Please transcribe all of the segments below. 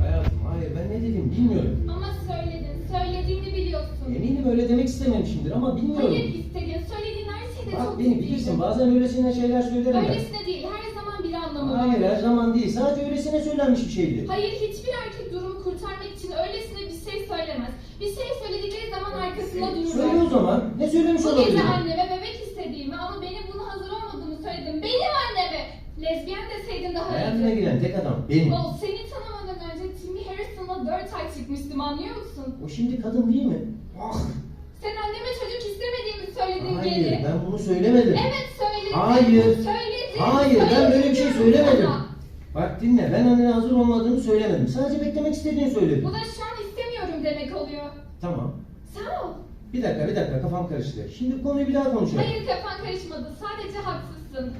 Hayatım hayır ben ne dedim bilmiyorum. Ama söyledin. Söylediğini biliyorsun. Eminim öyle demek istememişimdir ama bilmiyorum. Hayır istediğin. Söylediğin her şeyde çok Bak beni ciddiyim. bilirsin bazen öylesine şeyler söylerim ben. Öylesine değil. Her zaman bir anlamı var. Hayır her zaman değil sadece öylesine söylenmiş bir şeydi. Hayır hiçbir erkek durumu kurtarmak için öylesine bir şey söylemez. Bir şey söyledikleri zaman arkasında Söyle o dururlar. zaman ne söylemiş Bu gece anneme bebek istediğimi ama benim buna hazır olmadığımı söyledim. Benim anneme. Lezbiyen deseydin daha Hayatına giren tek adam benim. O seni tanımadan önce Timmy Harrison'la 4 ay çıkmıştım anlıyor musun? O şimdi kadın değil mi? Ah! Sen anneme çocuk istemediğimi söyledin Hayır geri. ben bunu söylemedim. Evet söyledin. Hayır. Söyledin. Hayır ben böyle bir şey söylemedim. sana. Bak dinle ben annene hazır olmadığını söylemedim. Sadece beklemek istediğini söyledim. Bu da şu an istemiyorum demek oluyor. Tamam. Sağ ol. Bir dakika bir dakika kafam karıştı. Şimdi konuyu bir daha konuşalım. Hayır kafan karışmadı. Sadece haksızsın.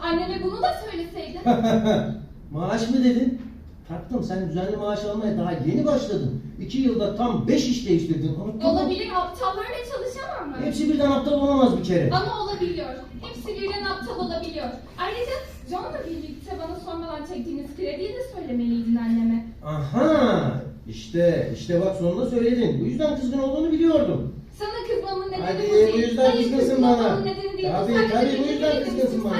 Anneme bunu da söyleseydin. maaş mı dedin? Taktım sen düzenli maaş almaya daha yeni başladın. İki yılda tam beş iş değiştirdin. Mu? Olabilir aptallarla çalışamam mı? Hepsi birden aptal olamaz bir kere. Ama olabiliyor. Hepsi birden aptal olabiliyor. Ayrıca John'la birlikte bana sormadan çektiğiniz krediyi de söylemeliydin anneme. Aha! İşte, işte bak sonunda söyledin. Bu yüzden kızgın olduğunu biliyordum. Sana kızmamın nedeni Hadi bu değil. bu yüzden Hayır, kızgınsın bana. nedeni değil. Tabii bu yüzden için. bana.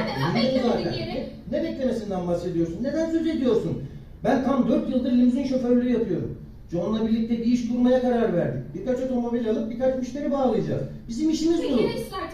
Zaten. yeri? Ne beklemesinden bahsediyorsun? Neden söz ediyorsun? Ben tam 4 yıldır limuzin şoförlüğü yapıyorum. John'la birlikte bir iş kurmaya karar verdik. Birkaç otomobil alıp birkaç müşteri bağlayacağız. Bizim işimiz bu. İster